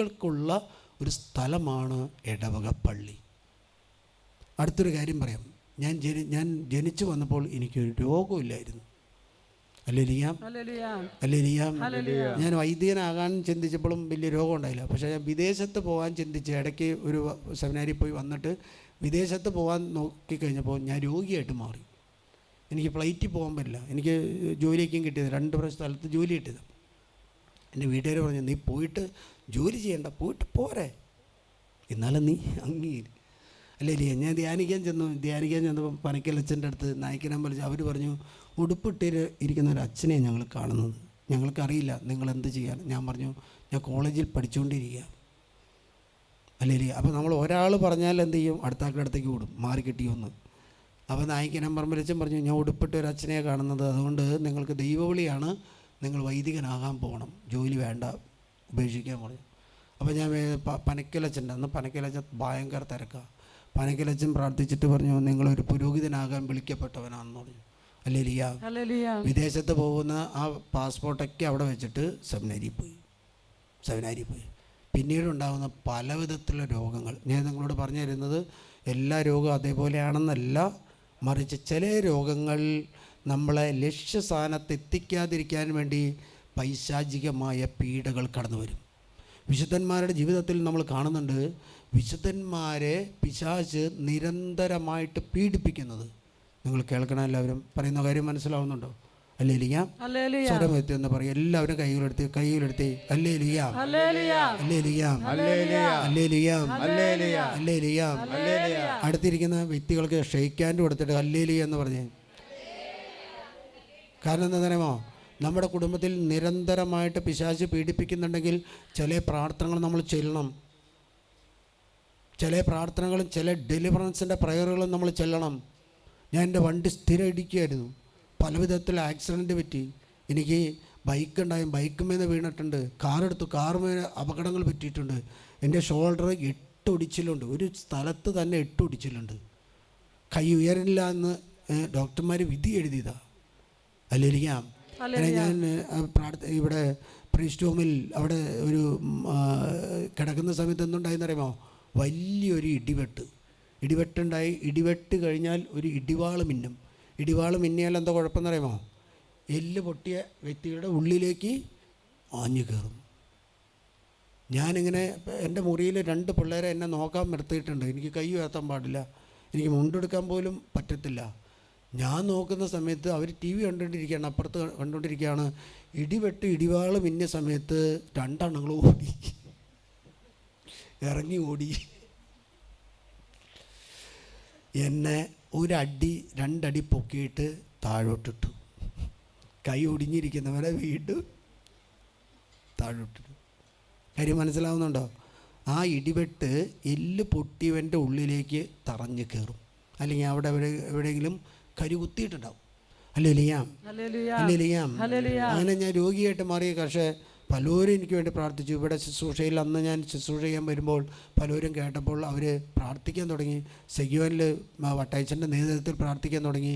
രോഗികൾക്കുള്ള ഒരു സ്ഥലമാണ് ഇടവക പള്ളി അടുത്തൊരു കാര്യം പറയാം. ഞാൻ ജനി ഞാൻ ജനിച്ചു വന്നപ്പോൾ എനിക്കൊരു രോഗമില്ലായിരുന്നു. അല്ലെനിയാം അല്ലെനിയാം. ഞാൻ വൈദ്യനാകാൻ ചിന്തിച്ചപ്പോഴും വലിയ രോഗം ഉണ്ടായില്ല പക്ഷേ ഞാൻ വിദേശത്ത് പോകാൻ ചിന്തിച്ച് ഇടയ്ക്ക് ഒരു സെമിനാരിൽ പോയി വന്നിട്ട് വിദേശത്ത് പോകാൻ നോക്കിക്കഴിഞ്ഞപ്പോൾ ഞാൻ രോഗിയായിട്ട് മാറി. എനിക്ക് ഫ്ലൈറ്റിൽ പോകാൻ പറ്റില്ല. എനിക്ക് ജോലിയൊക്കെയും കിട്ടിയത്. രണ്ട് പ്രാവശ്യം സ്ഥലത്ത് ജോലി കിട്ടിയത്. എന്റെ വീട്ടുകാർ പറഞ്ഞു നീ പോയിട്ട് ജോലി ചെയ്യണ്ട പോയിട്ട് പോരെ. എന്നാലും നീ അംഗീകരി. അല്ലേ ഞാൻ ധ്യാനിക്കാൻ ചെന്നു ധ്യാനിക്കാൻ ചെന്നപ്പോൾ പനക്കലച്ഛന്റെ അടുത്ത് നായിക്കനാൻ വിളിച്ചു അവർ പറഞ്ഞു ഉടുപ്പിട്ട് ഇരിക്കുന്ന ഒരു അച്ഛനെ ഞങ്ങൾ കാണുന്നത്. ഞങ്ങൾക്കറിയില്ല നിങ്ങൾ എന്ത് ചെയ്യാൻ. ഞാൻ പറഞ്ഞു ഞാൻ കോളേജിൽ പഠിച്ചുകൊണ്ടിരിക്കുക അല്ലേ അപ്പോൾ നമ്മൾ ഒരാൾ പറഞ്ഞാൽ എന്ത് ചെയ്യും? അടുത്ത ആളുടെ അടുത്തേക്ക് വിടും മാറി കിട്ടിയൊന്ന്. അപ്പോൾ നായിക്കനാൻ പറമ്പലച്ചൻ പറഞ്ഞു ഞാൻ ഉടുപ്പിട്ട് ഒരു അച്ഛനെ കാണുന്നത്. അതുകൊണ്ട് നിങ്ങൾക്ക് ദൈവവിളിയാണ്. നിങ്ങൾ വൈദികനാകാൻ പോകണം. ജോലി വേണ്ട. ഉപേക്ഷിക്കാൻ പറഞ്ഞു അപ്പോൾ ഞാൻ പനക്കലച്ചന്റെ അന്ന് പനക്കലച്ചൻ ഭയങ്കര തിരക്കാണ് പനക്കലച്ചൻ പ്രാർത്ഥിച്ചിട്ട് പറഞ്ഞു നിങ്ങളൊരു പുരോഹിതനാകാൻ വിളിക്കപ്പെട്ടവനാണെന്ന് പറഞ്ഞു. അല്ലേലിയ വിദേശത്ത് പോകുന്ന ആ പാസ്പോർട്ടൊക്കെ അവിടെ വെച്ചിട്ട് സെമിനാരി പോയി. സെമിനാരി പോയി. പിന്നീടുണ്ടാകുന്ന പല വിധത്തിലുള്ള രോഗങ്ങൾ. ഞാൻ നിങ്ങളോട് പറഞ്ഞു തരുന്നത് എല്ലാ രോഗവും അതേപോലെയാണെന്നല്ല മറിച്ച് ചില രോഗങ്ങൾ നമ്മളെ ലക്ഷ്യസ്ഥാനത്ത് എത്തിക്കാതിരിക്കാൻ വേണ്ടി പൈശാചികമായ പീഡകൾ കടന്നു വരും വിശുദ്ധന്മാരുടെ ജീവിതത്തിൽ നമ്മൾ കാണുന്നുണ്ട് വിശുദ്ധന്മാരെ പിശാച് നിരന്തരമായിട്ട് പീഡിപ്പിക്കുന്നത്. നിങ്ങൾ കേൾക്കണം എല്ലാവരും. പറയുന്ന കാര്യം മനസ്സിലാവുന്നുണ്ടോ? അല്ലേ ലിയാം ഹല്ലേലൂയ സ്വരം എത്തി എന്ന് പറയും. എല്ലാവരും കൈകളെടുത്ത് കൈകളെടുത്ത് അല്ലേ ലിയാം അല്ലേ ലിയാം അല്ലേ ലിയാം അല്ലേ ലിയാം അടുത്തിരിക്കുന്ന വ്യക്തികൾക്ക് ഷെയ്ക്കാൻഡ് കൊടുത്തിട്ട് അല്ലേ ലിയ എന്ന് പറഞ്ഞേ. കാരണം എന്താ പറയുമോ നമ്മുടെ കുടുംബത്തിൽ നിരന്തരമായിട്ട് പിശാച് പീഡിപ്പിക്കുന്നുണ്ടെങ്കിൽ ചില പ്രാർത്ഥനകൾ നമ്മൾ ചെല്ലണം. ചില പ്രാർത്ഥനകളും ചില ഡെലിവറൻസിന്റെ പ്രയറുകളും നമ്മൾ ചെല്ലണം. ഞാൻ എന്റെ വണ്ടി സ്ഥിരം ഇടിക്കുകയായിരുന്നു. പല വിധത്തിൽ ആക്സിഡന്റ് പറ്റി. എനിക്ക് ബൈക്ക് ഉണ്ടായും. ബൈക്കുമേന്ന് വീണിട്ടുണ്ട്. കാറെടുത്തു കാറുമേൽ അപകടങ്ങൾ പറ്റിയിട്ടുണ്ട്. എന്റെ ഷോൾഡർ എട്ട് ഒടിച്ചിലുണ്ട് ഒരു സ്ഥലത്ത് തന്നെ എട്ട് ഒടിച്ചിലുണ്ട് കൈ ഉയരില്ല എന്ന് ഡോക്ടർമാർ വിധി എഴുതിയതാണ് അങ്ങനെ ഞാൻ പ്രാർത്ഥ ഇവിടെ പ്രീസ്റ്റ് ഹോമിൽ അവിടെ ഒരു കിടക്കുന്ന സമയത്ത് എന്തുണ്ടായെന്നറിയുമോ വലിയൊരു ഇടിവെട്ട്. ഇടിവെട്ടുണ്ടായി ഇടിവെട്ട് കഴിഞ്ഞാൽ ഒരു ഇടിവാൾ മിന്നും. ഇടിവാൾ മിന്നിയാൽ എന്താ കുഴപ്പമെന്ന് അറിയുമോ എല്ല് പൊട്ടിയ വ്യക്തിയുടെ ഉള്ളിലേക്ക് ആഞ്ഞു കയറും. ഞാനിങ്ങനെ എന്റെ മുറിയിൽ രണ്ട് പിള്ളേരെ എന്നെ നോക്കാൻ നിർത്തിയിട്ടുണ്ട്. എനിക്ക് കൈ ഉയർത്താൻ പാടില്ല. എനിക്ക് മുണ്ടെടുക്കാൻ പോലും പറ്റത്തില്ല. ഞാൻ നോക്കുന്ന സമയത്ത് അവർ ടി വി കണ്ടുകൊണ്ടിരിക്കുകയാണ് അപ്പുറത്ത് കണ്ടുകൊണ്ടിരിക്കുകയാണ്. ഇടിവെട്ട് ഇടിവാൾ മിന്നിയ സമയത്ത് രണ്ടെണ്ണങ്ങൾ ഓടി. ഇറങ്ങി ഓടി. എന്നെ ഒരടി രണ്ടടി പൊക്കിയിട്ട് താഴോട്ടിട്ടു. കൈ ഒടിഞ്ഞിരിക്കുന്നവരെ വീട് താഴോട്ടിട്ടു. കാര്യം മനസ്സിലാവുന്നുണ്ടോ? ആ ഇടിവെട്ട് എല്ല് പൊട്ടിയവന്റെ ഉള്ളിലേക്ക് തറഞ്ഞു കയറും. അല്ലെങ്കിൽ അവിടെ എവിടെ എവിടെയെങ്കിലും കരി കുത്തിയിട്ടുണ്ടാവും അല്ലേ ലിയാം അല്ലേ ലിയാം അങ്ങനെ ഞാൻ രോഗിയായിട്ട് മാറി പക്ഷേ പലരും എനിക്ക് വേണ്ടി പ്രാർത്ഥിച്ചു. ഇവിടെ ശുശ്രൂഷയിൽ അന്ന് ഞാൻ ശുശ്രൂഷ ചെയ്യാൻ വരുമ്പോൾ പലരും കേട്ടപ്പോൾ അവർ പ്രാർത്ഥിക്കാൻ തുടങ്ങി. സെഗ്യോനിൽ വട്ടയച്ചന്റെ നേതൃത്വത്തിൽ പ്രാർത്ഥിക്കാൻ തുടങ്ങി.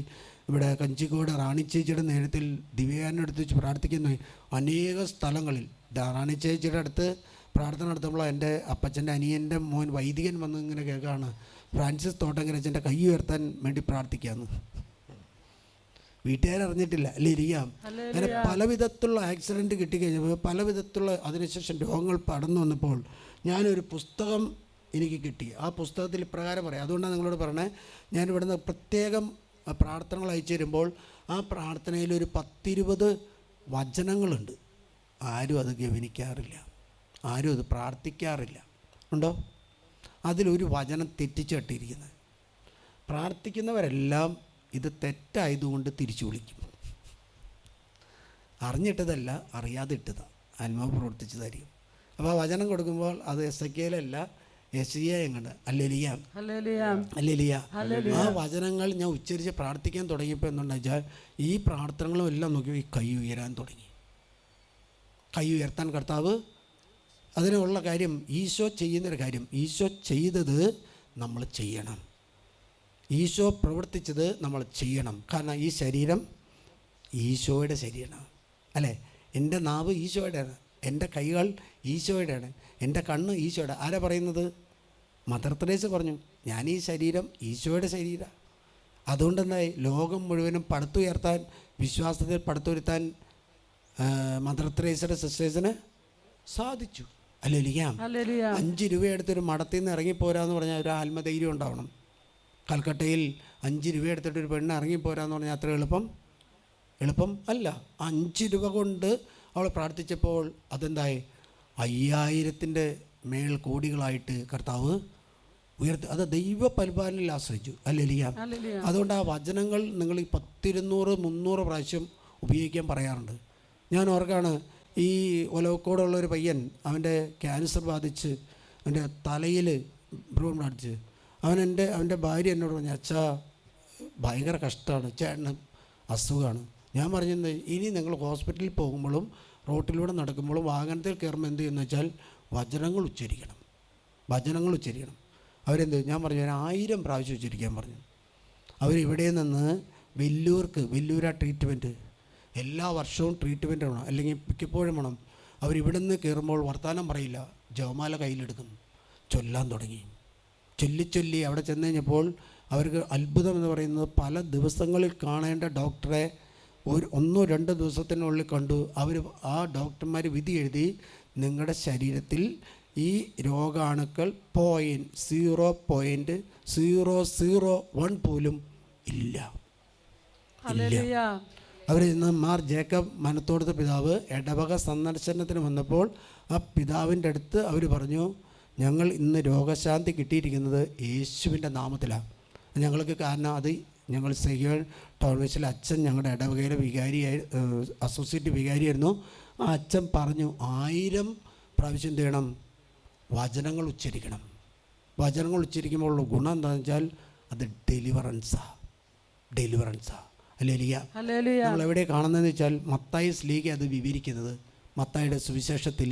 ഇവിടെ കഞ്ചിക്കോട് റാണിച്ചേച്ചിയുടെ നേതൃത്വത്തിൽ ദിവ്യാനെടുത്ത് വെച്ച് പ്രാർത്ഥിക്കുന്നു തുടങ്ങി. അനേക സ്ഥലങ്ങളിൽ. റാണിച്ചേച്ചിയുടെ അടുത്ത് പ്രാർത്ഥന നടത്തുമ്പോൾ എന്റെ അപ്പച്ചന്റെ അനിയന്റെ മോൻ വൈദികൻ വന്ന് ഇങ്ങനെ കേൾക്കുകയാണ്. ഫ്രാൻസിസ് തോട്ടങ്കരച്ചന്റെ കൈ ഉയർത്താൻ വേണ്ടി പ്രാർത്ഥിക്കാമെന്ന് വീട്ടുകാരറിഞ്ഞിട്ടില്ല. അല്ലേ ഇരിക്കാം. അങ്ങനെ പല വിധത്തിലുള്ള ആക്സിഡന്റ് കിട്ടിക്കഴിഞ്ഞപ്പോൾ പല വിധത്തിലുള്ള അതിനുശേഷം രോഗങ്ങൾ പടന്നു വന്നപ്പോൾ ഞാനൊരു പുസ്തകം എനിക്ക് കിട്ടി. ആ പുസ്തകത്തിൽ ഇപ്രകാരം പറയാം. അതുകൊണ്ടാണ് നിങ്ങളോട് പറഞ്ഞത് ഞാൻ ഇവിടുന്ന് പ്രത്യേകം പ്രാർത്ഥനകൾ അയച്ചു തരുമ്പോൾ ആ പ്രാർത്ഥനയിൽ ഒരു പത്തിരുപത് വചനങ്ങളുണ്ട്. ആരും അത് ഗവനിക്കാറില്ല. ആരും അത് പ്രാർത്ഥിക്കാറില്ല. ഉണ്ടോ? അതിലൊരു വചനം തെറ്റിച്ചിട്ടിരിക്കുന്നത്. പ്രാർത്ഥിക്കുന്നവരെല്ലാം ഇത് തെറ്റായതുകൊണ്ട് തിരിച്ചു വിളിക്കും. അറിഞ്ഞിട്ടതല്ല അറിയാതെ ഇട്ടതാ ആത്മാവ് പ്രവർത്തിച്ചതായിരിക്കും അപ്പോൾ ആ വചനം കൊടുക്കുമ്പോൾ അത് എസ് എ കെയിലല്ല എസ് ഇ എങ്ങണ്ട് അല്ലെലിയ. അല്ലെലിയ. ആ വചനങ്ങൾ ഞാൻ ഉച്ചരിച്ച് പ്രാർത്ഥിക്കാൻ തുടങ്ങിയപ്പോൾ എന്തുണ്ടെന്ന് വെച്ചാൽ ഈ പ്രാർത്ഥനകളും എല്ലാം നോക്കി ഈ കൈ ഉയരാൻ തുടങ്ങി. കൈ ഉയർത്താൻ കർത്താവ് അതിനുള്ള കാര്യം ഈശോ ചെയ്യുന്നൊരു കാര്യം ഈശോ ചെയ്തത് നമ്മൾ ചെയ്യണം. ഈശോ പ്രവർത്തിച്ചത് നമ്മൾ ചെയ്യണം. കാരണം ഈ ശരീരം ഈശോയുടെ ശരീരമാണ്. അല്ലേ? എന്റെ നാവ് ഈശോയുടെയാണ്. എന്റെ കൈകൾ ഈശോയുടെയാണ്. എന്റെ കണ്ണ് ഈശോയുടെ. ആരാ പറയുന്നത്? മദർ തെരേസ പറഞ്ഞു ഞാൻ ഈ ശരീരം ഈശോയുടെ ശരീരമാണ് അതുകൊണ്ടെന്തായി ലോകം മുഴുവനും പടുത്തുയർത്താൻ വിശ്വാസത്തിൽ പടുത്തുയർത്താൻ മദർ തെരേസയുടെ സിസ്റ്റേഴ്സിന് സാധിച്ചു. അല്ലേ അഞ്ച് രൂപയെടുത്തൊരു മഠത്തിൽ നിന്ന് ഇറങ്ങിപ്പോരാന്ന് പറഞ്ഞാൽ ഒരു ആത്മധൈര്യം ഉണ്ടാവണം. കൽക്കട്ടയിൽ അഞ്ച് രൂപ എടുത്തിട്ട് ഒരു പെണ്ണ് ഇറങ്ങിപ്പോരാന്ന് പറഞ്ഞാൽ അത്ര എളുപ്പം? എളുപ്പം അല്ല. അഞ്ച് രൂപ കൊണ്ട് അവൾ പ്രാർത്ഥിച്ചപ്പോൾ അതെന്തായി? അയ്യായിരത്തിന്റെ മേൽ കോടികളായിട്ട് കർത്താവ് ഉയർത്തി അത് ദൈവ പരിപാലനയിൽ ആശ്രയിച്ചു. അല്ലെലിയ അതുകൊണ്ട് ആ വചനങ്ങൾ നിങ്ങൾ ഈ പത്തിരുന്നൂറ് മുന്നൂറ് പ്രാവശ്യം ഉപയോഗിക്കാൻ പറയാറുണ്ട്. ഞാൻ ഓർക്കാണ് ഈ ഒലവക്കോടുള്ള ഒരു പയ്യൻ അവന്റെ ക്യാൻസർ ബാധിച്ച് അവന്റെ തലയിൽ ഭ്രൂൺ ബാധിച്ച് അവൻ എന്റെ അവന്റെ ഭാര്യ എന്നോട് പറഞ്ഞു അച്ഛാ ഭയങ്കര കഷ്ടമാണ് ചേട്ടന് അസുഖമാണ്. ഞാൻ പറഞ്ഞത് ഇനി നിങ്ങൾ ഹോസ്പിറ്റലിൽ പോകുമ്പോഴും റോട്ടിലൂടെ നടക്കുമ്പോഴും വാഹനത്തിൽ കയറുമ്പോൾ എന്ത് ചെയ്യുന്നു വെച്ചാൽ വചനങ്ങൾ ഉച്ചരിക്കണം വചനങ്ങൾ ഉച്ചരിക്കണം. അവരെന്ത് ഞാൻ പറഞ്ഞു ഞാൻ ആയിരം പ്രാവശ്യം ഉച്ചരിക്കാൻ പറഞ്ഞു. അവരിവിടെ നിന്ന് വെല്ലൂർക്ക് വെല്ലൂരാ ട്രീറ്റ്മെന്റ് എല്ലാ വർഷവും ട്രീറ്റ്മെന്റ് വേണം അല്ലെങ്കിൽ മിക്കപ്പോഴും വേണം. അവരിവിടെ നിന്ന് കയറുമ്പോൾ വർത്തമാനം പറയില്ല ജവമാല കയ്യിലെടുക്കും ചൊല്ലാൻ തുടങ്ങി. ചൊല്ലി ചൊല്ലി അവിടെ ചെന്ന് കഴിഞ്ഞപ്പോൾ അവർക്ക് അത്ഭുതം എന്ന് പറയുന്നത് പല ദിവസങ്ങളിൽ കാണേണ്ട ഡോക്ടറെ ഒരു ഒന്നോ രണ്ടോ ദിവസത്തിനുള്ളിൽ കണ്ടു. അവർ ആ ഡോക്ടർമാർ വിധി എഴുതി നിങ്ങളുടെ ശരീരത്തിൽ ഈ രോഗാണുക്കൾ point zero point zero zero one പോലും ഇല്ല. അവർ ഇന്ന് മാർ ജേക്കബ് മനത്തോടുത്ത പിതാവ് ഇടവക സന്ദർശനത്തിന് വന്നപ്പോൾ ആ പിതാവിന്റെ അടുത്ത് അവർ പറഞ്ഞു ഞങ്ങൾ ഇന്ന് രോഗശാന്തി കിട്ടിയിരിക്കുന്നത് യേശുവിന്റെ നാമത്തിലാണ്. ഞങ്ങൾക്ക് കാരണം അത് ഞങ്ങൾ സെഹിയോൾ ടൗൺവേസിലെ അച്ഛൻ ഞങ്ങളുടെ ഇടവകയിലെ വികാരിയായി അസോസിയേറ്റ് വികാരിയായിരുന്നു ആ അച്ഛൻ പറഞ്ഞു ആയിരം പ്രാവശ്യം എന്ത് ചെയ്യണം വചനങ്ങൾ ഉച്ചരിക്കണം. വചനങ്ങൾ ഉച്ചരിക്കുമ്പോൾ ഉള്ള ഗുണം എന്താണെന്ന് വെച്ചാൽ അത് ഡെലിവറൻസാണ് ഡെലിവറൻസാണ് അല്ലേ ലിയ ഹല്ലേലൂയ. നമ്മൾ എവിടെ കാണുന്നതെന്ന് വെച്ചാൽ മത്തായി സ്ലീഗ അത് വിവരിക്കുന്നത് മത്തായിയുടെ സുവിശേഷത്തിൽ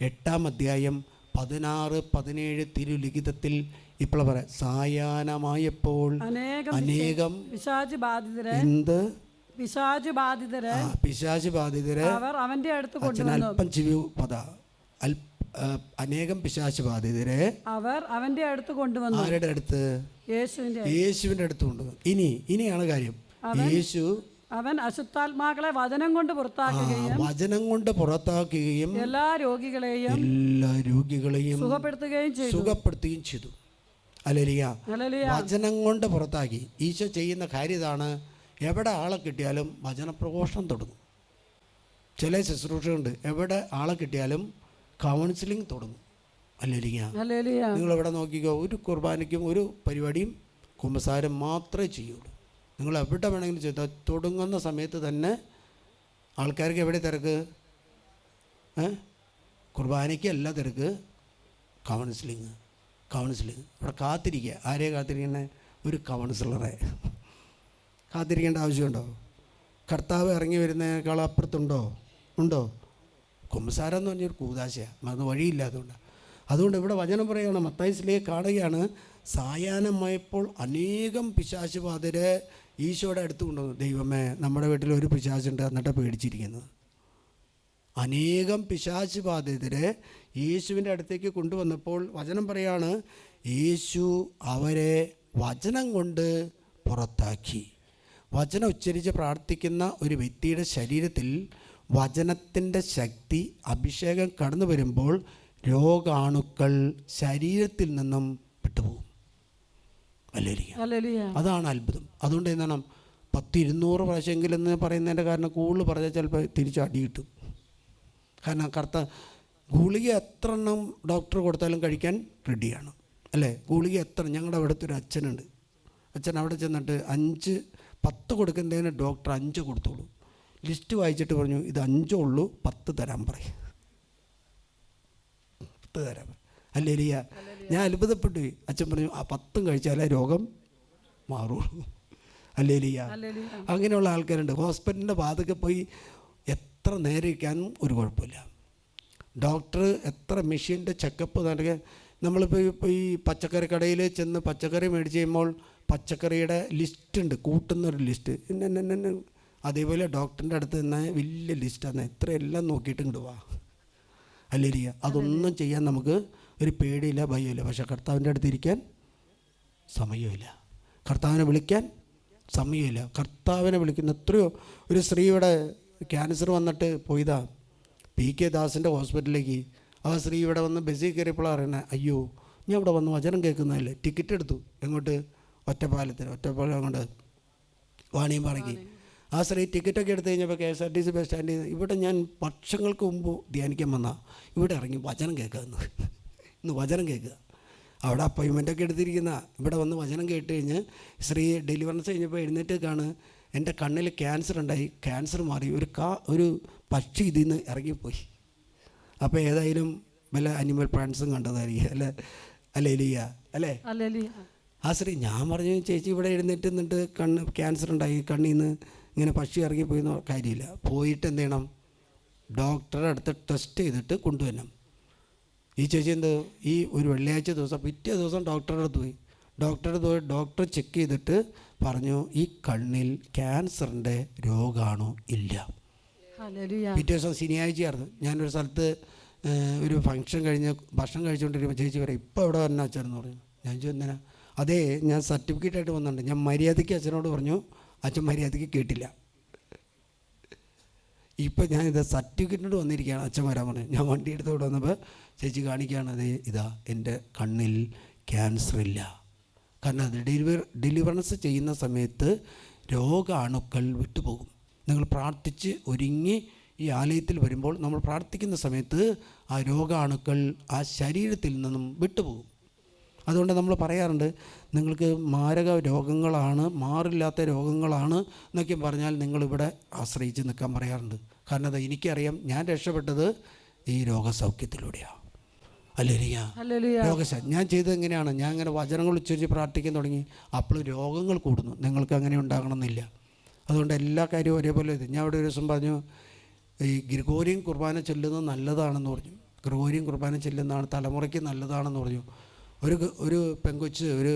എട്ടാം അധ്യായം പതിനാറ് പതിനേഴ് തിരുലിഖിതത്തിൽ ഇപ്പോൾ പറയാം സായാഹ്നമായപ്പോൾ അനേകം പിശാച് ബാധിതരെ എന്ത്? പിശാച് ബാധിതരെ പിശാച് ബാധിതരെ അവർ അവന്റെ അടുത്ത് കൊണ്ടുവന്നു അല്പം ചിവി പദ അനേകം പിശാച് ബാധിതരെ അവർ അവന്റെ അടുത്ത് കൊണ്ടുവന്നു ആരുടെ അടുത്ത്? യേശുവിന്റെ യേശുവിന്റെ അടുത്ത് കൊണ്ടുവന്നു ഇനി ഇനിയാണ് കാര്യം. യേശു അവൻ അശുദ്ധാത്മാക്കളെ വചനം കൊണ്ട് പുറത്താക്കുകയും വചനം കൊണ്ട് പുറത്താക്കുകയും എല്ലാ രോഗികളെയും എല്ലാ രോഗികളെയും സുഖപ്പെടുത്തുകയും ചെയ്തു. സുഖപ്പെടുത്തുകയും ചെയ്തു. അലലിയ വചനം കൊണ്ട് പുറത്താക്കി. ഈശോ ചെയ്യുന്ന കാര്യം ഇതാണ്. എവിടെ ആളെ കിട്ടിയാലും വചനപ്രഘോഷണം തുടങ്ങും. ചില ശുശ്രൂഷയുണ്ട് എവിടെ ആളെ കിട്ടിയാലും കൗൺസിലിംഗ് തുടങ്ങും. അല്ലലിയ നിങ്ങൾ എവിടെ നോക്കിക്കോ ഒരു കുർബാനയ്ക്കും ഒരു പരിപാടിയും കുമ്പസാരം മാത്രമേ ചെയ്യുള്ളൂ. നിങ്ങൾ എവിടെ വേണമെങ്കിലും ചെയ്താൽ തുടങ്ങുന്ന സമയത്ത് തന്നെ ആൾക്കാർക്ക് എവിടെ തിരക്ക്? കുർബാനയ്ക്ക് അല്ല തിരക്ക്. കൗൺസിലിങ് കൗൺസിലിങ് ഇവിടെ കാത്തിരിക്കുക. ആരെയെ കാത്തിരിക്കണേ? ഒരു കൗൺസിലറെ കാത്തിരിക്കേണ്ട ആവശ്യമുണ്ടോ? കർത്താവ് ഇറങ്ങി വരുന്നതിനേക്കാൾ അപ്പുറത്തുണ്ടോ? ഉണ്ടോ? കുമ്പസാരം എന്ന് പറഞ്ഞൊരു കൂതാശയാണ് അത് വഴിയില്ലാത്തതുകൊണ്ട്. അതുകൊണ്ട് ഇവിടെ വചനം പറയുകയാണ്. മത്തായിസിലേക്ക് കാണുകയാണ് സായാഹ്നമായപ്പോൾ അനേകം പിശാശുബാധരെ ഈശോയുടെ അടുത്ത് കൊണ്ടുവന്നു ദൈവമേ നമ്മുടെ വീട്ടിൽ ഒരു പിശാചുണ്ട് എന്നിട്ട് പേടിച്ചിരിക്കുന്നത്. അനേകം പിശാച് ബാധിതരെ യേശുവിന്റെ അടുത്തേക്ക് കൊണ്ടുവന്നപ്പോൾ വചനം പറയാണ് യേശു അവരെ വചനം കൊണ്ട് പുറത്താക്കി. വചനം ഉച്ചരിച്ച് പ്രാർത്ഥിക്കുന്ന ഒരു വ്യക്തിയുടെ ശരീരത്തിൽ വചനത്തിന്റെ ശക്തി അഭിഷേകം കടന്നു വരുമ്പോൾ രോഗാണുക്കൾ ശരീരത്തിൽ നിന്നും വിട്ടുപോകും. അല്ലായിരിക്കും അതാണ് അത്ഭുതം. അതുകൊണ്ട് എന്താണ് പത്ത് ഇരുന്നൂറ് പ്രാവശ്യമെങ്കിലും എന്ന് പറയുന്നതിന്റെ കാരണം കൂടുതൽ പറഞ്ഞാൽ ചിലപ്പോൾ തിരിച്ച് അടി കിട്ടും. കാരണം കറുത്ത ഗുളിക എത്ര എണ്ണം ഡോക്ടർ കൊടുത്താലും കഴിക്കാൻ റെഡിയാണ്. അല്ലേ? ഗുളിക എത്ര ഞങ്ങളുടെ അവിടുത്തെ ഒരു അച്ഛനുണ്ട്. അച്ഛൻ അവിടെ ചെന്നിട്ട് അഞ്ച് പത്ത് കൊടുക്കുന്നതിന് ഡോക്ടർ അഞ്ച് കൊടുത്തോളൂ. ലിസ്റ്റ് വായിച്ചിട്ട് പറഞ്ഞു ഇത് അഞ്ചേ ഉള്ളൂ പത്ത് തരാൻ പറയും. പത്ത് തരാൻ പറയും. അല്ലേ ഞാൻ അത്ഭുതപ്പെട്ടു. അച്ഛൻ പറഞ്ഞു ആ പത്തും കഴിച്ചാലേ രോഗം മാറുള്ളൂ. അല്ലേ ലിയ ഹല്ലേലൂയ അങ്ങനെയുള്ള ആൾക്കാരുണ്ട്. ഹോസ്പിറ്റലിന്റെ പാതൊക്കെ പോയി എത്ര നേരം ഇരിക്കാനും ഒരു കുഴപ്പമില്ല. ഡോക്ടർ എത്ര മെഷീന്റെ ചെക്കപ്പ് നടക്കുക. നമ്മളിപ്പോൾ ഇപ്പോൾ ഈ പച്ചക്കറി കടയിൽ ചെന്ന് പച്ചക്കറി മേടിച്ച് കഴിയുമ്പോൾ പച്ചക്കറിയുടെ ലിസ്റ്റ് ഉണ്ട്. കൂട്ടുന്ന ഒരു ലിസ്റ്റ്. അതേപോലെ ഡോക്ടറിന്റെ അടുത്ത് നിന്ന് വലിയ ലിസ്റ്റാണ്. എത്ര എല്ലാം നോക്കിയിട്ട് ഇങ്ങോട്ട് വാ. അല്ലേരിയ അതൊന്നും ചെയ്യാൻ നമുക്ക് ഒരു പേടിയില്ല ഭയമില്ല. പക്ഷെ കർത്താവിന്റെ അടുത്തിരിക്കാൻ സമയമില്ല. കർത്താവിനെ വിളിക്കാൻ സമയമില്ല. കർത്താവിനെ വിളിക്കുന്ന എത്രയോ ഒരു സ്ത്രീയുടെ ക്യാൻസർ വന്നിട്ട് പോയതാ. പി കെ ദാസിന്റെ ഹോസ്പിറ്റലിലേക്ക്. ആ സ്ത്രീ ഇവിടെ വന്ന് ബസ്സിൽ കയറിയപ്പോഴാണ് അറിയണേ അയ്യോ ഞാൻ ഇവിടെ വന്ന് വചനം കേൾക്കുന്നതല്ലേ? ടിക്കറ്റ് എടുത്തു. എങ്ങോട്ട്? ഒറ്റപ്പാലത്തിന്. ഒറ്റപ്പാലം അങ്ങോട്ട് വാണിയും പറക്കി. ആ സ്ത്രീ ടിക്കറ്റൊക്കെ എടുത്തു കഴിഞ്ഞപ്പോൾ K S R T C bus സ്റ്റാൻഡിൽ ഇവിടെ ഞാൻ വർഷങ്ങൾക്ക് മുമ്പ് ധ്യാനിക്കാൻ വന്ന. ഇവിടെ ഇറങ്ങി വചനം കേൾക്കുക ഇന്ന് വചനം കേൾക്കുക. അവിടെ അപ്പോയിൻമെന്റൊക്കെ എടുത്തിരിക്കുന്ന ഇവിടെ വന്ന് വചനം കേട്ട് കഴിഞ്ഞ് സ്ത്രീ ഡെലിവറൻസ് കഴിഞ്ഞപ്പോൾ എഴുന്നേറ്റ് കാണ് എന്റെ കണ്ണിൽ ക്യാൻസർ ഉണ്ടായി. ക്യാൻസർ മാറി. ഒരു കാ ഒരു പക്ഷി ഇതിൽ നിന്ന് ഇറങ്ങിപ്പോയി. അപ്പോൾ ഏതായാലും വല്ല അനിമൽ പ്ലാന്റ്സും കണ്ടതായിരിക്കും. അല്ലെ? അല്ലേ? എലിയ അല്ലേ ആ ശ്രീ ഞാൻ പറഞ്ഞു ചേച്ചി ഇവിടെ എഴുന്നേറ്റ് നിന്നിട്ട് കണ്ണ് ക്യാൻസർ ഉണ്ടായി. കണ്ണിൽ നിന്ന് ഇങ്ങനെ പക്ഷി ഇറങ്ങിപ്പോയി. എന്ന് കാര്യമില്ല. പോയിട്ട് എന്ത് ചെയ്യണം? ഡോക്ടറെ അടുത്ത് ടെസ്റ്റ് ചെയ്തിട്ട് കൊണ്ടുവരണം. ഈ ചേച്ചി എന്ത് ഈ ഒരു വെള്ളിയാഴ്ച ദിവസം പിറ്റേ ദിവസം ഡോക്ടറുടെ അടുത്ത് പോയി. ഡോക്ടറുടെ പോയി ഡോക്ടർ ചെക്ക് ചെയ്തിട്ട് പറഞ്ഞു ഈ കണ്ണിൽ ക്യാൻസറിന്റെ രോഗമാണോ ഇല്ല? പിറ്റേ ദിവസം ശനിയാഴ്ചയായിരുന്നു. ഞാനൊരു സ്ഥലത്ത് ഒരു ഫംഗ്ഷൻ കഴിഞ്ഞ് ഭക്ഷണം കഴിച്ചുകൊണ്ടിരിക്കുമ്പോൾ ചേച്ചി പറയും ഇപ്പോൾ ഇവിടെ വരണം അച്ഛനെന്ന് പറഞ്ഞു ഞാൻ ചോദിച്ചു അതേ ഞാൻ സർട്ടിഫിക്കറ്റ് ആയിട്ട് വന്നിട്ടുണ്ട്. ഞാൻ മര്യാദയ്ക്ക് അച്ഛനോട് പറഞ്ഞു അച്ഛൻ മര്യാദയ്ക്ക് കേട്ടില്ല. ഇപ്പം ഞാനിത് സർട്ടിഫിക്കറ്റിനോട് വന്നിരിക്കുകയാണ്. അച്ഛൻ വരാൻ പറഞ്ഞു. ഞാൻ വണ്ടി എടുത്തോട്ട് വന്നപ്പോൾ ചേച്ചി കാണിക്കുകയാണ് അതേ ഇതാ എന്റെ കണ്ണിൽ ക്യാൻസർ ഇല്ല. കാരണം അത് ഡെലിവർ ഡെലിവറൻസ് ചെയ്യുന്ന സമയത്ത് രോഗാണുക്കൾ വിട്ടുപോകും. നിങ്ങൾ പ്രാർത്ഥിച്ച് ഒരുങ്ങി ഈ ആലയത്തിൽ വരുമ്പോൾ നമ്മൾ പ്രാർത്ഥിക്കുന്ന സമയത്ത് ആ രോഗാണുക്കൾ ആ ശരീരത്തിൽ നിന്നും വിട്ടുപോകും. അതുകൊണ്ട് നമ്മൾ പറയാറുണ്ട് നിങ്ങൾക്ക് മാരക രോഗങ്ങളാണ് മാറില്ലാത്ത രോഗങ്ങളാണ് എന്നൊക്കെ പറഞ്ഞാൽ നിങ്ങളിവിടെ ആശ്രയിച്ച് നിൽക്കാൻ പറയാറുണ്ട്. കാരണം അത് എനിക്കറിയാം ഞാൻ രക്ഷപ്പെട്ടത് ഈ രോഗസൗഖ്യത്തിലൂടെയാണ് രോഗശ ഞാൻ ചെയ്തത് എങ്ങനെയാണ്? ഞാൻ അങ്ങനെ വചനങ്ങൾ ഉച്ചരിച്ച് പ്രാർത്ഥിക്കാൻ തുടങ്ങി. അപ്പോൾ രോഗങ്ങൾ കൂടുന്നു. നിങ്ങൾക്ക് അങ്ങനെ ഉണ്ടാകണമെന്നില്ല. അതുകൊണ്ട് എല്ലാ കാര്യവും ഒരേപോലെ ഇത് ഞാൻ അവിടെ ഒരു ദിവസം പറഞ്ഞു ഈ ഗ്രിഗോറിയൻ കുർബാന ചെല്ലുന്നത് നല്ലതാണെന്ന് പറഞ്ഞു. ഗ്രിഗോറിയൻ കുർബാന ചെല്ലുന്നതാണ് തലമുറയ്ക്ക് നല്ലതാണെന്ന് പറഞ്ഞു. ഒരു ഒരു പെങ്കൊച്ച് ഒരു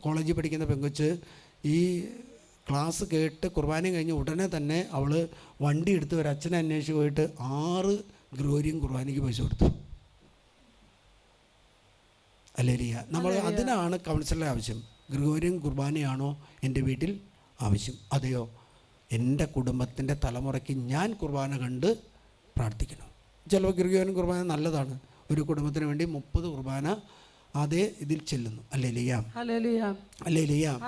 കോളേജിൽ പഠിക്കുന്ന പെങ്കൊച്ച് ഈ ക്ലാസ് കേട്ട് കുർബാനയും കഴിഞ്ഞ് ഉടനെ തന്നെ അവൾ വണ്ടി എടുത്ത് ഒരു അച്ഛനെ അന്വേഷിച്ച് പോയിട്ട് ആറ് ഗ്രോരിയും കുർബാനയ്ക്ക് പൈസ കൊടുത്തു. അല്ലേരിയ നമ്മൾ അതിനാണ് കൗൺസിലറുടെ ആവശ്യം. ഗ്രിഗോറിയൻ കുർബാനയാണോ എന്റെ വീട്ടിൽ ആവശ്യം? അതെയോ? എന്റെ കുടുംബത്തിന്റെ തലമുറയ്ക്ക് ഞാൻ കുർബാന കണ്ട് പ്രാർത്ഥിക്കണം. ചിലപ്പോൾ ഗ്രിഗോറിയൻ കുർബാന നല്ലതാണ്. ഒരു കുടുംബത്തിന് വേണ്ടി മുപ്പത് കുർബാന അതേ ഇതിൽ ചെല്ലുന്നു. അല്ലേ ലിയാം അല്ലേ ലിയാം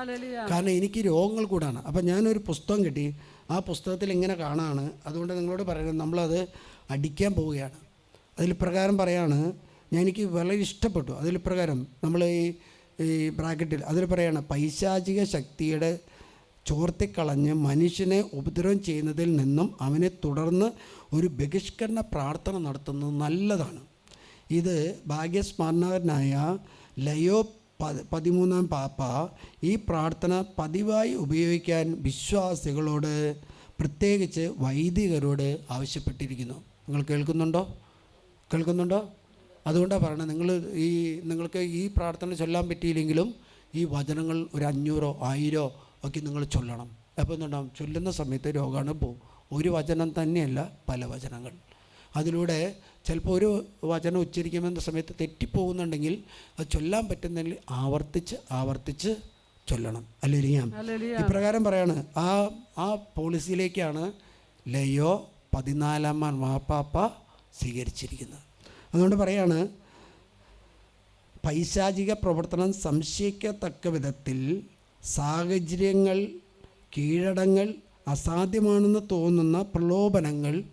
കാരണം എനിക്ക് രോഗങ്ങൾ കൂടാണ്. അപ്പം ഞാനൊരു പുസ്തകം കിട്ടി. ആ പുസ്തകത്തിൽ ഇങ്ങനെ കാണാണ്. അതുകൊണ്ട് നിങ്ങളോട് പറയുന്നത് നമ്മളത് അടിക്കാൻ പോവുകയാണ്. അതിൽ പ്രകാരം പറയാണ് ഞാൻ എനിക്ക് വളരെ ഇഷ്ടപ്പെട്ടു. അതിൽ പ്രകാരം നമ്മൾ ഈ ഈ ബ്രാക്കറ്റിൽ അതിൽ പറയാണ് പൈശാചിക ശക്തിയുടെ ചോർത്തിക്കളഞ്ഞ് മനുഷ്യനെ ഉപദ്രവം ചെയ്യുന്നതിൽ നിന്നും അവനെ തുടർന്ന് ഒരു ബഹിഷ്കരണ പ്രാർത്ഥന നടത്തുന്നത് നല്ലതാണ്. ഇത് ഭാഗ്യസ്മരണകനായ ലയോ പതിമൂന്നാം പാപ്പ ഈ പ്രാർത്ഥന പതിവായി ഉപയോഗിക്കാൻ വിശ്വാസികളോട് പ്രത്യേകിച്ച് വൈദികരോട് ആവശ്യപ്പെട്ടിരിക്കുന്നു. നിങ്ങൾ കേൾക്കുന്നുണ്ടോ? കേൾക്കുന്നുണ്ടോ? അതുകൊണ്ടാണ് പറയണത് നിങ്ങൾ ഈ നിങ്ങൾക്ക് ഈ പ്രാർത്ഥന ചൊല്ലാൻ പറ്റിയില്ലെങ്കിലും ഈ വചനങ്ങൾ ഒരു അഞ്ഞൂറോ ആയിരോ ഒക്കെ നിങ്ങൾ ചൊല്ലണം. അപ്പോൾ എന്തുണ്ടാവും ചൊല്ലുന്ന സമയത്ത് രോഗാണു പോവും ഒരു വചനം തന്നെയല്ല പല വചനങ്ങൾ. അതിലൂടെ ചിലപ്പോൾ ഒരു വചനം ഉച്ചരിക്കുമെന്ന സമയത്ത് തെറ്റിപ്പോകുന്നുണ്ടെങ്കിൽ അത് ചൊല്ലാൻ പറ്റുന്നെങ്കിൽ ആവർത്തിച്ച് ആവർത്തിച്ച് ചൊല്ലണം. അല്ലേ ഞാൻ ഹല്ലേലൂയ ഇപ്രകാരം പറയാണ് ആ ആ പോളിസിയിലേക്കാണ് ലയോ പതിനാലാം മാപ്പാപ്പ സ്വീകരിച്ചിരിക്കുന്നത്. അതുകൊണ്ട് പറയാണ് പൈശാചിക പ്രവർത്തനം സംശയിക്കത്തക്ക വിധത്തിൽ സാഹചര്യങ്ങൾ കീഴടങ്ങൾ അസാധ്യമാണെന്ന് തോന്നുന്ന പ്രലോഭനങ്ങൾ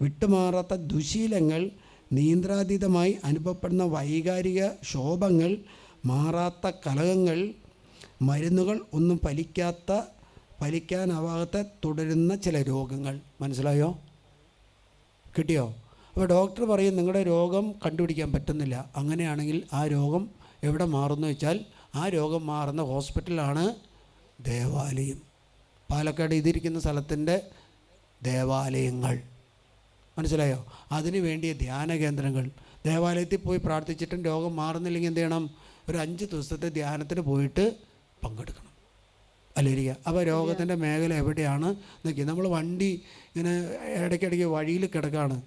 വിട്ടുമാറാത്ത ദുശീലങ്ങൾ നിയന്ത്രാതീതമായി അനുഭവപ്പെടുന്ന വൈകാരിക ക്ഷോഭങ്ങൾ മാറാത്ത കലഹങ്ങൾ മരുന്നുകൾ ഒന്നും ഫലിക്കാത്ത ഫലിക്കാനാവാത്ത തുടരുന്ന ചില രോഗങ്ങൾ. മനസ്സിലായോ? കിട്ടിയോ? അപ്പോൾ ഡോക്ടർ പറയും നിങ്ങളുടെ രോഗം കണ്ടുപിടിക്കാൻ പറ്റുന്നില്ല. അങ്ങനെയാണെങ്കിൽ ആ രോഗം എവിടെ മാറുന്നു വെച്ചാൽ ആ രോഗം മാറുന്ന ഹോസ്പിറ്റലാണ് ദേവാലയം. പാലക്കാട് ഇതിരിക്കുന്ന സ്ഥലത്തിന്റെ ദേവാലയങ്ങൾ. മനസ്സിലായോ? അതിനു വേണ്ടിയ ധ്യാന കേന്ദ്രങ്ങൾ. ദേവാലയത്തിൽ പോയി പ്രാർത്ഥിച്ചിട്ടും രോഗം മാറുന്നില്ലെങ്കിൽ എന്ത് ചെയ്യണം? ഒരു അഞ്ച് ദിവസത്തെ ധ്യാനത്തിന് പോയിട്ട് പങ്കെടുക്കണം. അല്ലേരിക്ക അപ്പോൾ രോഗത്തിന്റെ മേഖല എവിടെയാണ്? നോക്കി നമ്മൾ വണ്ടി ഇങ്ങനെ ഇടയ്ക്കിടയ്ക്ക് വഴിയിൽ കിടക്കുകയാണ്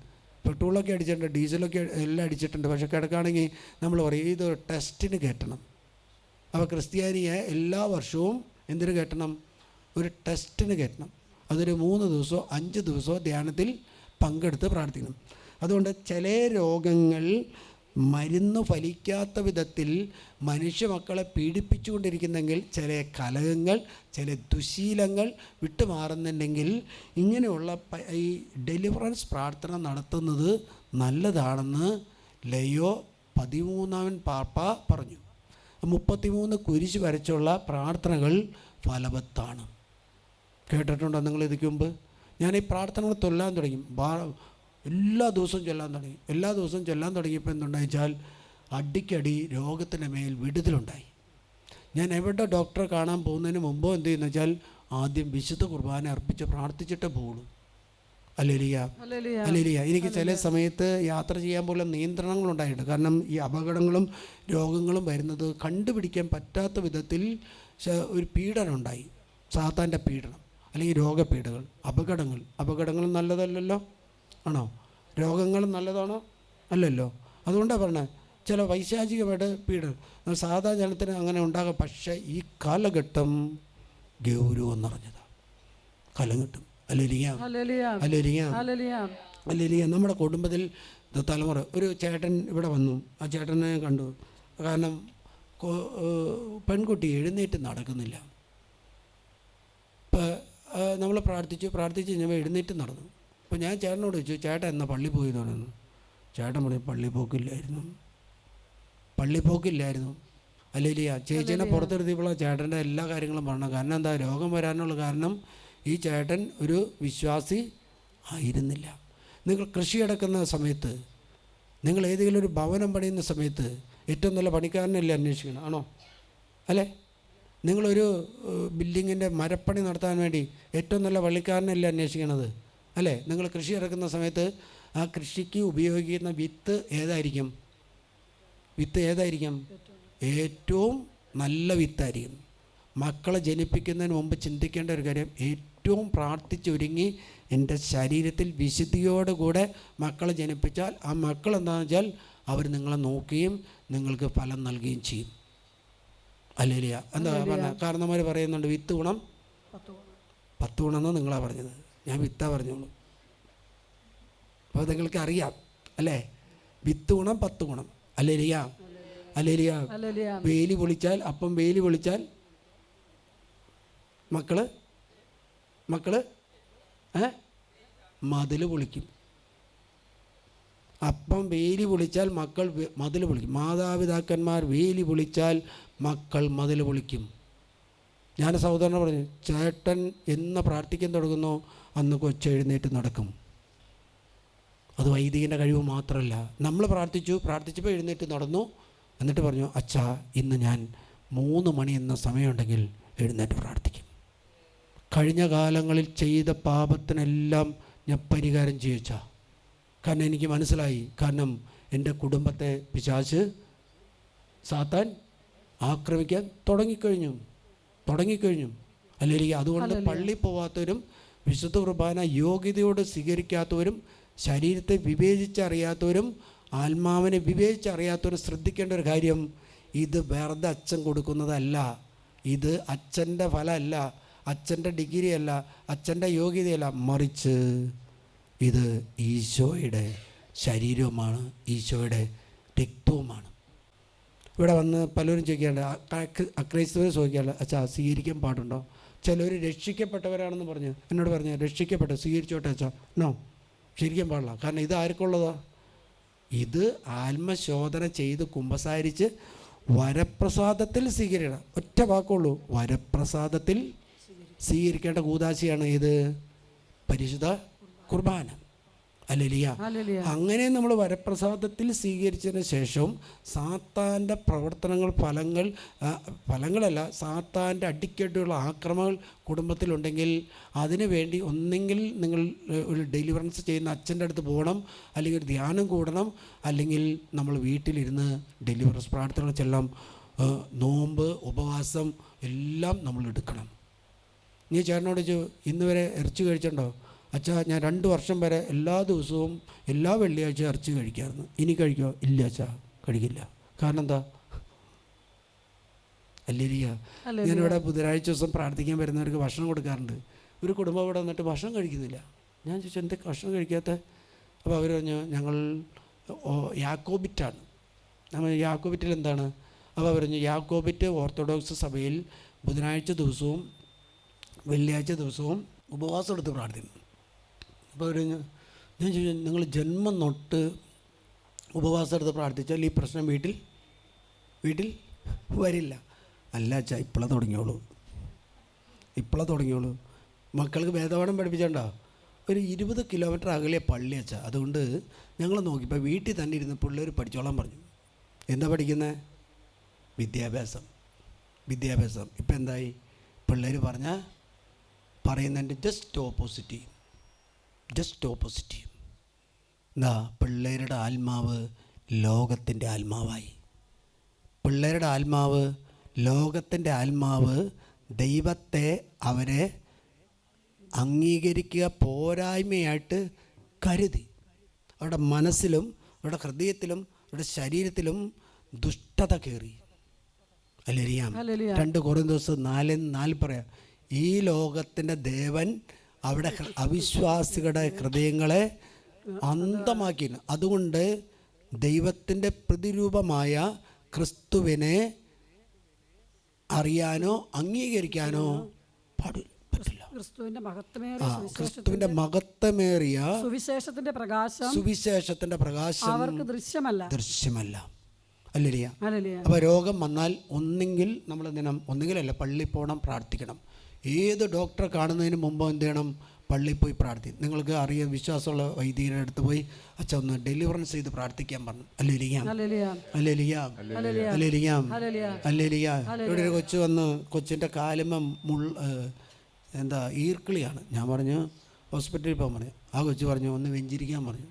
പെട്രോളൊക്കെ അടിച്ചിട്ടുണ്ട് ഡീസലൊക്കെ എല്ലാം അടിച്ചിട്ടുണ്ട്. പക്ഷെ കിടക്കുകയാണെങ്കിൽ നമ്മൾ പറയും ഇതൊരു ടെസ്റ്റിന് കയറ്റണം. അപ്പോൾ ക്രിസ്ത്യാനിയെ എല്ലാ വർഷവും എന്തിനു കയറ്റണം? ഒരു ടെസ്റ്റിന് കയറ്റണം. അതൊരു മൂന്ന് ദിവസമോ അഞ്ച് ദിവസമോ ധ്യാനത്തിൽ പങ്കെടുത്ത് പ്രാർത്ഥിക്കണം അതുകൊണ്ട് ചില രോഗങ്ങൾ മരുന്ന് ഫലിക്കാത്ത വിധത്തിൽ മനുഷ്യ മക്കളെ പീഡിപ്പിച്ചുകൊണ്ടിരിക്കുന്നെങ്കിൽ ചില കലഹങ്ങൾ ചില ദുശീലങ്ങൾ വിട്ടുമാറുന്നുണ്ടെങ്കിൽ ഇങ്ങനെയുള്ള ഈ ഡെലിവറൻസ് പ്രാർത്ഥന നടത്തുന്നത് നല്ലതാണെന്ന് ലയോ പതിമൂന്നാമൻ പാപ്പ പറഞ്ഞു. മുപ്പത്തിമൂന്ന് കുരിശ് വരച്ചുള്ള പ്രാർത്ഥനകൾ ഫലവത്താണ് കേട്ടിട്ടുണ്ടോ നിങ്ങൾ ഇതിക്ക് മുമ്പ്? ഞാൻ ഈ പ്രാർത്ഥനകൾ ചൊല്ലാൻ തുടങ്ങി. എല്ലാ ദിവസവും ചൊല്ലാൻ തുടങ്ങി. എല്ലാ ദിവസവും ചൊല്ലാൻ തുടങ്ങിയപ്പോൾ എന്തുണ്ടായിച്ചാൽ അടിക്കടി രോഗത്തിന്റെ മേൽ വിടുതലുണ്ടായി. ഞാൻ എവിടെ ഡോക്ടറെ കാണാൻ പോകുന്നതിന് മുമ്പോ എന്ത് ചെയ്യുന്ന വെച്ചാൽ ആദ്യം വിശുദ്ധ കുർബാന അർപ്പിച്ച് പ്രാർത്ഥിച്ചിട്ടേ പോകുള്ളൂ അല്ലേലിയ. അല്ലേലിയ. എനിക്ക് ചില സമയത്ത് യാത്ര ചെയ്യാൻ പോലും നിയന്ത്രണങ്ങളുണ്ടായിട്ടുണ്ട്. കാരണം ഈ അപകടങ്ങളും രോഗങ്ങളും വരുന്നത് കണ്ടുപിടിക്കാൻ പറ്റാത്ത വിധത്തിൽ ഒരു പീഡനം ഉണ്ടായി. സാത്താന്റെ പീഡനം. അല്ലെങ്കിൽ രോഗപീഠകൾ അപകടങ്ങൾ. അപകടങ്ങൾ നല്ലതല്ലല്ലോ? ആണോ? രോഗങ്ങൾ നല്ലതാണോ? അല്ലല്ലോ. അതുകൊണ്ടാണ് പറഞ്ഞത് ചില വൈശാചികമായിട്ട് പീഡനം സാധാ ജനത്തിന് അങ്ങനെ ഉണ്ടാകാം. പക്ഷേ ഈ കാലഘട്ടം ഗൗരവം നിറഞ്ഞതാണ് കാലഘട്ടം. അല്ലെങ്കിൽ നമ്മുടെ കുടുംബത്തിൽ തലമുറ ഒരു ചേട്ടൻ ഇവിടെ വന്നു. ആ ചേട്ടനെ കണ്ടു. കാരണം പെൺകുട്ടി എഴുന്നേറ്റ് നടക്കുന്നില്ല. ഇപ്പം നമ്മൾ പ്രാർത്ഥിച്ചു പ്രാർത്ഥിച്ച് കഴിഞ്ഞപ്പോൾ എഴുന്നേറ്റ് നടന്നു. അപ്പോൾ ഞാൻ ചേട്ടനോട് ചോദിച്ചു ചേട്ടൻ എന്നാ പള്ളി പോയി? എന്ന് പറയുന്നു. ചേട്ടൻ പറഞ്ഞു പള്ളി പോക്കില്ലായിരുന്നു. പള്ളി പോക്കില്ലായിരുന്നു. അല്ലെങ്കിൽ ചേച്ചീനെ പുറത്തെടുത്തിയപ്പോഴാണ് ചേട്ടന്റെ എല്ലാ കാര്യങ്ങളും പറഞ്ഞത്. കാരണം എന്താ രോഗം വരാനുള്ള കാരണം ഈ ചേട്ടൻ ഒരു വിശ്വാസി ആയിരുന്നില്ല. നിങ്ങൾ കൃഷി അടക്കുന്ന സമയത്ത് നിങ്ങൾ ഏതെങ്കിലും ഒരു ഭവനം പണിയുന്ന സമയത്ത് ഏറ്റവും നല്ല പണിക്കാരനല്ലേ അന്വേഷിക്കണം ആണോ? അല്ലേ? നിങ്ങളൊരു ബിൽഡിങ്ങിന്റെ മരപ്പണി നടത്താൻ വേണ്ടി ഏറ്റവും നല്ല പള്ളിക്കാരനല്ലേ അന്വേഷിക്കണത്? അല്ലേ? നിങ്ങൾ കൃഷി ഇറക്കുന്ന സമയത്ത് ആ കൃഷിക്ക് ഉപയോഗിക്കുന്ന വിത്ത് ഏതായിരിക്കും? വിത്ത് ഏതായിരിക്കും? ഏറ്റവും നല്ല വിത്തായിരിക്കും. മക്കളെ ജനിപ്പിക്കുന്നതിന് മുമ്പ് ചിന്തിക്കേണ്ട ഒരു കാര്യം ഏറ്റവും പ്രാർത്ഥിച്ചൊരുങ്ങി എന്റെ ശരീരത്തിൽ വിശുദ്ധിയോടുകൂടെ മക്കളെ ജനിപ്പിച്ചാൽ ആ മക്കൾ എന്താണെന്ന് വെച്ചാൽ അവർ നിങ്ങളെ നോക്കുകയും നിങ്ങൾക്ക് ഫലം നൽകുകയും ചെയ്യും. അല്ലേലിയ. എന്താ പറഞ്ഞ? കാരണന്മാർ പറയുന്നുണ്ട് വിത്ത് ഗുണം പത്ത് ഗുണമെന്ന് നിങ്ങളാണ് പറഞ്ഞത്. ഞാൻ വിത്താ പറഞ്ഞോളൂ. അപ്പോൾ നിങ്ങൾക്ക് അറിയാം അല്ലേ? വിത്ത് ഗുണം പത്ത് ഗുണം. അല്ലേലിയ. അല്ലേലിയ. വേലി പൊളിച്ചാൽ അപ്പം വേലി പൊളിച്ചാൽ മക്കൾ മക്കൾ ഏ? മതിൽ പൊളിക്കും. അപ്പം വേലി പൊളിച്ചാൽ മക്കൾ മതിൽ പൊളിക്കും. മാതാപിതാക്കന്മാർ വേലി പൊളിച്ചാൽ മക്കൾ മതിൽ പൊളിക്കും. ഞാൻ സഹോദരനെ പറഞ്ഞു ചേട്ടൻ എന്ന് പ്രാർത്ഥിക്കാൻ തുടങ്ങുന്നു അന്ന് കൊച്ചെഴുന്നേറ്റ് നടക്കും. അത് വൈദികന്റെ കഴിവ് മാത്രമല്ല. നമ്മൾ പ്രാർത്ഥിച്ചു പ്രാർത്ഥിച്ചപ്പോൾ എഴുന്നേറ്റ് നടന്നു. എന്നിട്ട് പറഞ്ഞു അച്ഛാ ഇന്ന് ഞാൻ മൂന്ന് മണി എന്ന സമയമുണ്ടെങ്കിൽ എഴുന്നേറ്റ് പ്രാർത്ഥിക്കും. കഴിഞ്ഞ കാലങ്ങളിൽ ചെയ്ത പാപത്തിനെല്ലാം ഞാൻ പരിഹാരം ചെയ്യച്ചാ കാരണം എനിക്ക് മനസ്സിലായി. കാരണം എന്റെ കുടുംബത്തെ പിശാച്ച് സാത്താൻ ആക്രമിക്കാൻ തുടങ്ങിക്കഴിഞ്ഞു. തുടങ്ങിക്കഴിഞ്ഞു. അല്ലെങ്കിൽ അതുകൊണ്ട് പള്ളി പോവാത്തവരും വിശുദ്ധ കുർബാന യോഗ്യതയോട് സ്വീകരിക്കാത്തവരും ശരീരത്തെ വിവേചിച്ചറിയാത്തവരും ആത്മാവിനെ വിവേചിച്ചറിയാത്തവരും ശ്രദ്ധിക്കേണ്ട ഒരു കാര്യം ഇത് വെറുതെ അച്ഛൻ കൊടുക്കുന്നതല്ല. ഇത് അച്ഛന്റെ ഫലമല്ല. അച്ഛന്റെ ഡിഗ്രിയല്ല. അച്ഛന്റെ യോഗ്യതയല്ല. മറിച്ച് ഇത് ഈശോയുടെ ശരീരവുമാണ് ഈശോയുടെ രക്തവുമാണ്. ഇവിടെ വന്ന് പലരും ചോദിക്കാണ്ട് അക്രൈസ്തവർ ചോദിക്കാണ്ട് അച്ഛാ സ്വീകരിക്കാൻ പാടുണ്ടോ? ചിലർ രക്ഷിക്കപ്പെട്ടവരാണെന്ന് പറഞ്ഞു. എന്നോട് പറഞ്ഞു രക്ഷിക്കപ്പെട്ട സ്വീകരിച്ചോട്ടെ അച്ഛാ. നോ ശരിക്കും പാടില്ല. കാരണം ഇത് ആർക്കുള്ളതോ? ഇത് ആത്മശോധന ചെയ്ത് കുമ്പസാരിച്ച് വരപ്രസാദത്തിൽ സ്വീകരിക്കണം. ഒറ്റ വാക്കുള്ളൂ വരപ്രസാദത്തിൽ സ്വീകരിക്കേണ്ട കൂതാശിയാണ് ഇത്. പരിശുദ്ധ കുർബാന. അല്ലലിയ. അങ്ങനെ നമ്മൾ വരപ്രസാദത്തിൽ സ്വീകരിച്ചതിന് ശേഷം സാത്താന്റെ പ്രവർത്തനങ്ങൾ ഫലങ്ങൾ ഫലങ്ങളല്ല സാത്താന്റെ അടിക്കട്ടുള്ള ആക്രമങ്ങൾ കുടുംബത്തിലുണ്ടെങ്കിൽ അതിനു വേണ്ടി ഒന്നെങ്കിൽ നിങ്ങൾ ഒരു ഡെലിവറൻസ് ചെയ്യുന്ന അച്ഛന്റെ അടുത്ത് പോകണം അല്ലെങ്കിൽ ഒരു ധ്യാനം കൂടണം അല്ലെങ്കിൽ നമ്മൾ വീട്ടിലിരുന്ന് ഡെലിവറൻസ് പ്രാർത്ഥനകൾ ചെല്ലാം നോമ്പ് ഉപവാസം എല്ലാം നമ്മൾ എടുക്കണം. നീ ചേട്ടനോട് ചോ ഇന്ന് വരെ ഇറച്ചി കഴിച്ചിട്ടുണ്ടോ? അച്ഛാ ഞാൻ രണ്ട് വർഷം വരെ എല്ലാ ദിവസവും എല്ലാ വെള്ളിയാഴ്ച ഇറച്ചി കഴിക്കാമായിരുന്നു ഇനി കഴിക്കോ? ഇല്ല അച്ഛാ കഴിക്കില്ല. കാരണം എന്താ? അല്ലേരിയ. ഞാനിവിടെ ബുധനാഴ്ച ദിവസം പ്രാർത്ഥിക്കാൻ വരുന്നവർക്ക് ഭക്ഷണം കൊടുക്കാറുണ്ട്. ഒരു കുടുംബം ഇവിടെ വന്നിട്ട് ഭക്ഷണം കഴിക്കുന്നില്ല. ഞാൻ ചോദിച്ചു എന്തൊക്കെ ഭക്ഷണം കഴിക്കാത്ത? അപ്പോൾ അവർ പറഞ്ഞു ഞങ്ങൾ യാക്കോബിറ്റാണ്. നമ്മൾ യാക്കോബിറ്റിൽ എന്താണ്? അപ്പോൾ അവർ പറഞ്ഞു യാക്കോബിറ്റ് ഓർത്തഡോക്സ് സഭയിൽ ബുധനാഴ്ച ദിവസവും വെള്ളിയാഴ്ച ദിവസവും ഉപവാസം എടുത്ത് പ്രാർത്ഥിക്കുന്നു. അപ്പോൾ ഞാൻ ചോദിച്ചു നിങ്ങൾ ജന്മം തൊട്ട് ഉപവാസം എടുത്ത് പ്രാർത്ഥിച്ചാൽ ഈ പ്രശ്നം വീട്ടിൽ വീട്ടിൽ വരില്ല. അല്ല അച്ഛാ ഇപ്പോഴേ തുടങ്ങിയോളൂ. ഇപ്പോഴേ തുടങ്ങിയോളൂ. മക്കൾക്ക് വേദപാഠം പഠിപ്പിച്ചണ്ടോ. ഒരു ഇരുപത് കിലോമീറ്റർ അകലെ പള്ളി അച്ഛാ. അതുകൊണ്ട് ഞങ്ങൾ നോക്കിയപ്പോൾ വീട്ടിൽ തന്നെ ഇരുന്ന് പിള്ളേർ പഠിച്ചോളാൻ പറഞ്ഞു. എന്താ പഠിക്കുന്നത് വിദ്യാഭ്യാസം. വിദ്യാഭ്യാസം. ഇപ്പം എന്തായി? പിള്ളേർ പറഞ്ഞാൽ പറയുന്നതിന്റെ ജസ്റ്റ് ഓപ്പോസിറ്റ് ജസ്റ്റ് ഓപ്പോസിറ്റ് എന്താ പിള്ളേരുടെ ആത്മാവ് ലോകത്തിന്റെ ആത്മാവായി. പിള്ളേരുടെ ആത്മാവ് ലോകത്തിന്റെ ആത്മാവ് ദൈവത്തെ അവരെ അംഗീകരിക്കുക പോരായ്മയായിട്ട് കരുതി. അവരുടെ മനസ്സിലും അവരുടെ ഹൃദയത്തിലും അവരുടെ ശരീരത്തിലും ദുഷ്ടത കയറി. അല്ലെരിയാം. രണ്ട് കുറേ ദിവസം നാല് നാല് പറയാം. ഈ ലോകത്തിന്റെ ദേവൻ അവിടെ അവിശ്വാസികളുടെ ഹൃദയങ്ങളെ അന്തമാക്കി അതുകൊണ്ട് ദൈവത്തിന്റെ പ്രതിരൂപമായ ക്രിസ്തുവിനെ അറിയാനോ അംഗീകരിക്കാനോ പാടില്ല ക്രിസ്തുവിന്റെ മഹത്വമേറിയ സുവിശേഷ- സുവിശേഷത്തിന്റെ പ്രകാശം സുവിശേഷത്തിന്റെ പ്രകാശം അവർക്ക് ദൃശ്യമല്ല. ദൃശ്യമല്ല. അല്ലരിയ അപ്പൊ രോഗം വന്നാൽ ഒന്നെങ്കിൽ നമ്മൾ ദിനം ഒന്നെങ്കിലല്ല പള്ളി പോകണം പ്രാർത്ഥിക്കണം. ഏത് ഡോക്ടറെ കാണുന്നതിന് മുമ്പ് എന്ത് ചെയ്യണം? പള്ളിയിൽ പോയി പ്രാർത്ഥി. നിങ്ങൾക്ക് അറിയാൻ വിശ്വാസമുള്ള വൈദികരുടെ അടുത്ത് പോയി അച്ഛ ഒന്ന് ഡെലിവറൻസ് ചെയ്ത് പ്രാർത്ഥിക്കാൻ പറഞ്ഞു. അല്ലേലിയാം അല്ലേലിയാം ഹല്ലേലൂയ. അല്ലേ ലിയാം അല്ലേ ലിയാം ഹല്ലേലൂയ. ഇവിടെ ഒരു കൊച്ചു വന്ന് കൊച്ചിന്റെ കാലുമ മുൾ എന്താ ഈർക്കിളിയാണ്. ഞാൻ പറഞ്ഞു ഹോസ്പിറ്റലിൽ പോകാൻ പറഞ്ഞു. ആ കൊച്ചു പറഞ്ഞു ഒന്ന് വെഞ്ചിരിക്കാൻ പറഞ്ഞു.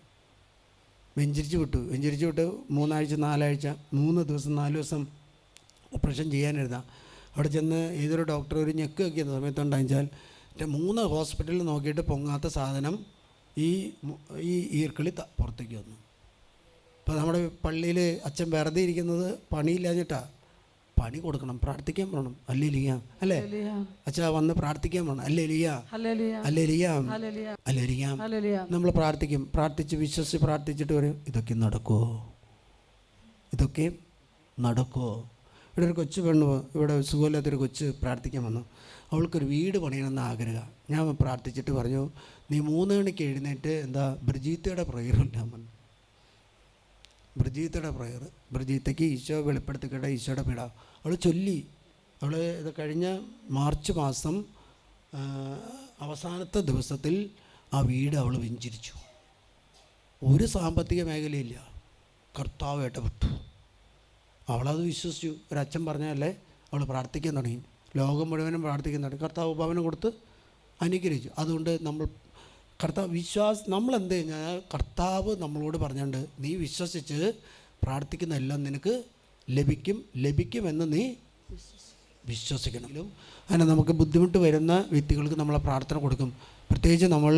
വെഞ്ചരിച്ച് വിട്ടു. വെഞ്ചരിച്ച് വിട്ട് മൂന്നാഴ്ച നാലാഴ്ച മൂന്ന് ദിവസം നാല് ദിവസം ഓപ്പറേഷൻ ചെയ്യാനിരുന്ന അവിടെ ചെന്ന് ഏതൊരു ഡോക്ടർ ഒരു ഞെക്ക് വെക്കുന്ന സമയത്തുണ്ടായിച്ചാൽ എന്റെ മൂന്ന് ഹോസ്പിറ്റലിൽ നോക്കിയിട്ട് പൊങ്ങാത്ത സാധനം ഈ ഈ ഈർക്കിളി ത- പുറത്തേക്ക് വന്നു. ഇപ്പോൾ നമ്മുടെ പള്ളിയിൽ അച്ഛൻ വെറുതെ ഇരിക്കുന്നത് പണിയില്ലാഞ്ഞിട്ടാ. പണി കൊടുക്കണം പ്രാർത്ഥിക്കാൻ പോകണം അല്ലേ? ലിയ അല്ലേ. അച്ഛാ വന്ന് പ്രാർത്ഥിക്കാൻ പോകണം അല്ലേ ലിയ. അല്ലേ ലിയ. അല്ലേ ലിയ. നമ്മൾ പ്രാർത്ഥിക്കും. പ്രാർത്ഥിച്ച് വിശ്വസിച്ച് പ്രാർത്ഥിച്ചിട്ട് വരും ഇതൊക്കെ നടക്കുമോ ഇതൊക്കെ നടക്കുമോ ഇവിടെ ഒരു കൊച്ചു പെണ്ണ് ഇവിടെ സുഖമില്ലാത്തൊരു കൊച്ച് പ്രാർത്ഥിക്കാൻ വന്നു. അവൾക്കൊരു വീട് പണിയണമെന്ന് ആഗ്രഹം. ഞാൻ പ്രാർത്ഥിച്ചിട്ട് പറഞ്ഞു നീ മൂന്ന് മണിക്ക് എഴുന്നേറ്റ് എന്താ ബ്രിജീത്തയുടെ പ്രയർ ഉണ്ടാകാൻ പറഞ്ഞു ബ്രിജീത്തയുടെ പ്രയർ ബ്രിജീത്തയ്ക്ക് ഈശോ വെളിപ്പെടുത്തിക്കട്ടെ ഈശോയുടെ പീഡ. അവൾ ചൊല്ലി. അവൾ ഇത് കഴിഞ്ഞ മാർച്ച് മാസം അവസാനത്തെ ദിവസത്തിൽ ആ വീട് അവൾ വിഞ്ചിരിച്ചു. ഒരു സാമ്പത്തിക മേഖലയില്ല. കർത്താവ് ഇടപെട്ടു അവളത് വിശ്വസിച്ചു. ഒരച്ഛൻ പറഞ്ഞല്ലേ അവൾ പ്രാർത്ഥിക്കാൻ തുടങ്ങി ലോകം മുഴുവനും പ്രാർത്ഥിക്കാൻ തുടങ്ങി കർത്താവ് ഭവനം കൊടുത്ത് അനുഗ്രഹിച്ചു. അതുകൊണ്ട് നമ്മൾ കർത്താവ് വിശ്വാസ നമ്മൾ എന്ത് കഴിഞ്ഞാൽ കർത്താവ് നമ്മളോട് പറഞ്ഞുകൊണ്ട് നീ വിശ്വസിച്ച് പ്രാർത്ഥിക്കുന്ന എല്ലാം നിനക്ക് ലഭിക്കും ലഭിക്കുമെന്ന് നീ വിശ്വസിക്കണമെങ്കിലും അങ്ങനെ നമുക്ക് ബുദ്ധിമുട്ട് വരുന്ന വ്യക്തികൾക്ക് നമ്മളെ പ്രാർത്ഥന കൊടുക്കും. പ്രത്യേകിച്ച് നമ്മൾ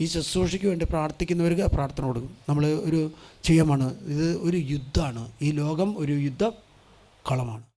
ഈ ശുശ്രൂഷയ്ക്ക് വേണ്ടി പ്രാർത്ഥിക്കുന്നവർക്ക് പ്രാർത്ഥന കൊടുക്കും. നമ്മൾ ഒരു ചെയ്യമാണ് ഇത് ഒരു യുദ്ധമാണ്. ഈ ലോകം ഒരു യുദ്ധ കളമാണ്.